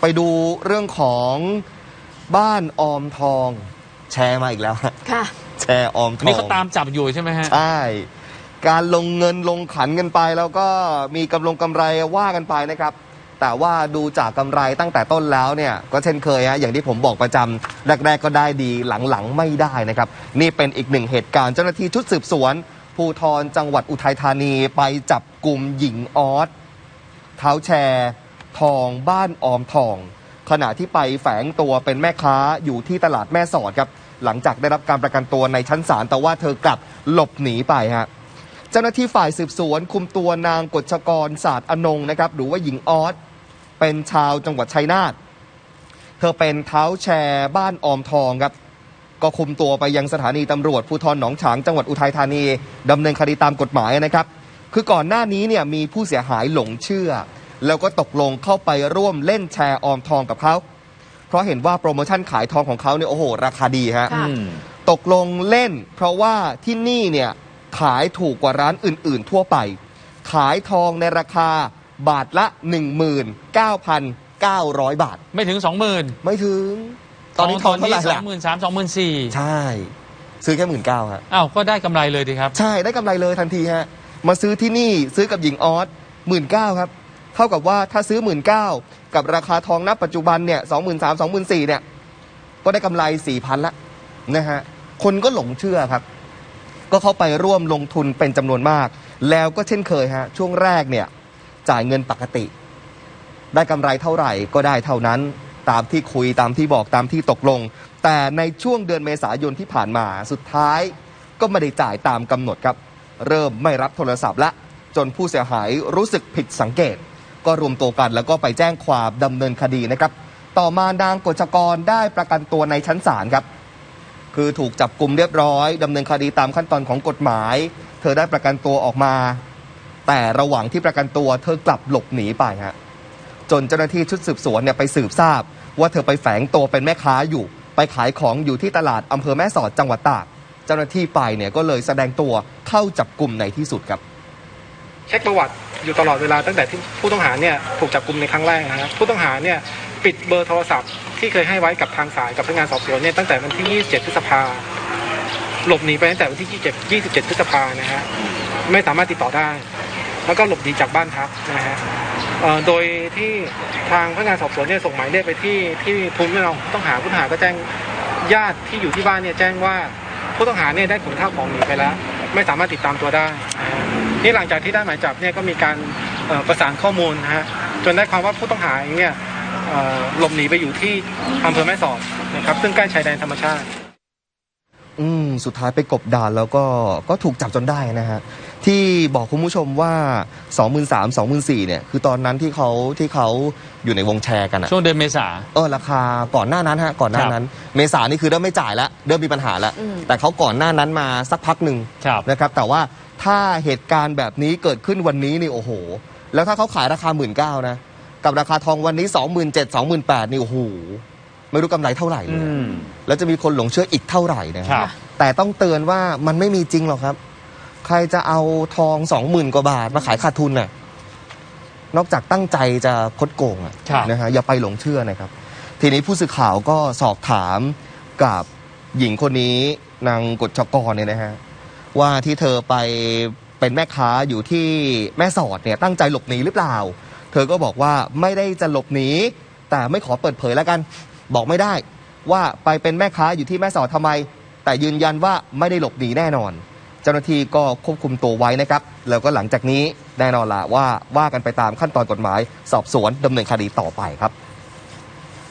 ไปดูเรื่องของบ้านออมทองแชร์มาอีกแล้วฮะค่ะ แชร์ออมทอันองนี้เขาตามจับอยู่ใช่ไหมฮะ ใช่ การลงเงินลงขันกันไป แล้วก็มีกำลงกำไรว่ากันไปนะครับ แต่ว่าดูจากกำไรตั้งแต่ต้นแล้วเนี่ย ก็เช่นเคยฮะอย่างที่ผมบอกประจำแรก ๆ ก็ได้ดีหลังๆไม่ได้นะครับ นี่เป็นอีกหนึ่งเหตุการณ์เจ้าหน้าที่ชุดสืบสวนภูทรจังหวัดอุทัยธานีไปจับกลุ่มหญิงออสเท้าแชร์ ทองบ้านออมทอง ขณะที่ไปแฝงตัวเป็นแม่ค้าอยู่ที่ตลาดแม่สอดครับ หลังจากได้รับการประกันตัวในชั้นศาลแต่ว่าเธอกลับหลบหนีไปฮะเจ้าหน้าที่ฝ่ายสืบสวนคุมตัวนางกฎชกรศาสตร์อนงนะครับหรือว่าหญิงออสเป็นชาวจังหวัดชัยนาทเธอเป็นเท้าแชร์บ้านออมทองครับก็คุมตัวไปยังสถานีตำรวจภูธรหนองฉางจังหวัดอุทัยธานีดำเนินคดีตามกฎหมายนะครับ คือก่อนหน้านี้เนี่ยมีผู้เสียหายหลงเชื่อ แล้วก็ตกลงเข้าไปร่วมเล่นแชร์ออมทองกับเขา เพราะเห็นว่าโปรโมชั่นขายทองของเขาเนี่ยโอ้โห ราคาดีฮะค่ะอืมตกลงเล่น เพราะว่าที่นี่เนี่ยขายถูกกว่าร้านอื่น ๆ ทั่วไป ขายทองในราคาบาทละ 19,900 บาท ไม่ถึงสองหมื่นไม่ถึง ตอนนี้ทองเท่าไหร่สอล่ะงหมื่นสามสองหมื่นสี่ใช่ ซื้อแค่หมื่นเก้าฮะ อ้าว ก็ได้กำไรเลยดีครับ ใช่ได้กำไรเลยทันทีฮะ มาซื้อที่นี่ซื้อกับหญิงออสหมื่นเก้าครับ เท่ากับว่าถ้าซื้อหมื่นเก้ากับราคาทองณปัจจุบันเนี่ยสองหมื่นสามสองหมื่นสี่เนี่ย ก็ได้กำไรสี่พันละนะฮะ คนก็หลงเชื่อครับ ก็เข้าไปร่วมลงทุนเป็นจำนวนมาก แล้วก็เช่นเคยฮะ ช่วงแรกเนี่ย จ่ายเงินปกติ ได้กำไรเท่าไหร่ก็ได้เท่านั้น ตามที่คุยตามที่บอกตามที่ตกลง แต่ในช่วงเดือนเมษายนที่ผ่านมาสุดท้ายก็ไม่ได้จ่ายตามกำหนดครับ เริ่มไม่รับโทรศัพท์ละจนผู้เสียหายรู้สึกผิดสังเกต ก็รวมตัวกัน แล้วก็ไปแจ้งความดำเนินคดีนะครับ ต่อมานางกฤษกรได้ประกันตัวในชั้นศาลครับ คือถูกจับกลุ่มเรียบร้อยดำเนินคดีตามขั้นตอนของกฎหมาย เธอได้ประกันตัวออกมา แต่ระหว่างที่ประกันตัวเธอกลับหลบหนีไปฮะจนเจ้าหน้าที่ชุดสืบสวนเนี่ยไปสืบทราบ ว่าเธอไปแฝงตัวเป็นแม่ค้าอยู่ ไปขายของอยู่ที่ตลาดอำเภอแม่สอดจังหวัดตาก เจ้าหน้าที่ไปเนี่ยก็เลยแสดงตัวเข้าจับกลุ่มในที่สุดครับ เช็คประวัติอยู่ตลอดเวลาตั้งแต่ที่ผู้ต้องหาเนี่ยถูกจับกลุ่มในครั้งแรกนะครับผู้ต้องหาเนี่ยปิดเบอร์โทรศัพท์ที่เคยให้ไว้กับทางสายกับพนักงานสอบสวนเนี่ยตั้งแต่วันที่ 27 พฤษภาหลบหนีไปตั้งแต่วันที่ 27 27 พฤษภานะฮะไม่สามารถติดต่อได้ แล้วก็หลบหนีจากบ้านพักนะฮะโดยที่ทางพนักงานสอบสวนเนี่ยส่งหมายเรียกไปที่ที่ภูมิลำเนาผู้ต้องหาผู้ต้องหาก็แจ้งญาติที่อยู่ที่บ้านเนี่ยแจ้งว่าผู้ต้องหาเนี่ยได้ขนข้าวของหนีไปแล้ว ไม่สามารถติดตามตัวได้ นะฮะนี่หลังจากที่ได้หมายจับเนี่ยก็มีการเอ่อประสานข้อมูลนะฮะจนได้ความว่าผู้ต้องหาเองเนี่ยเอ่อหลบหนีไปอยู่ที่อำเภอแม่สอดนะครับซึ่งใกล้ชายแดนธรรมชาติ อืมสุดท้ายไปกบดานแล้วก็ก็ถูกจับจนได้นะฮะที่บอกคุณผู้ชมว่า 23,000 24,000เนี่ยคือตอนนั้นที่เขาที่เขาอยู่ในวงแชร์กันอะช่วงเดือนเมษาเออราคาก่อนหน้านั้นฮะก่อนหน้านั้น เมษานี่คือเริ่มไม่จ่ายแล้วเริ่มมีปัญหาแล้วอืมแต่เขาก่อนหน้านั้นมาสักพักหนึ่งครับนะครับแต่ว่า ถ้าเหตุการณ์แบบนี้เกิดขึ้นวันนี้นี่โอ้โห แล้วถ้าเขาขายราคาหมื่นเก้านะ กับราคาทองวันนี้27,000 28,000นี่โอ้โหไม่รู้กำไรเท่าไหร่เลอืยมแล้วจะมีคนหลงเชื่ออีกเท่าไหร่นะคครัรับบแต่ต้องเตือนว่ามันไม่มีจริงหรอกครับ ใครจะเอาทองสองหมื่นกว่าบาทมาขายขาดทุนน่ะนอกจากตั้งใจจะคดโกงอะครับนะฮะอย่าไปหลงเชื่อนะครับ ทีนี้ผู้สื่อข่าวก็สอบถามกับหญิงคนนี้นางกฎชกรเนี่ยนะฮะ ว่าที่เธอไปเป็นแม่ค้าอยู่ที่แม่สอดเนี่ยตั้งใจหลบหนีหรือเปล่า เธอก็บอกว่าไม่ได้จะหลบหนีแต่ไม่ขอเปิดเผยแล้วกัน บอกไม่ได้ว่าไปเป็นแม่ค้าอยู่ที่แม่สอดทำไม แต่ยืนยันว่าไม่ได้หลบหนีแน่นอน เจ้าหน้าที่ก็ควบคุมตัวไว้นะครับ แล้วก็หลังจากนี้แน่นอนละว่าว่ากันไปตามขั้นตอนกฎหมาย สอบสวนดำเนินคดีต่อไปครับ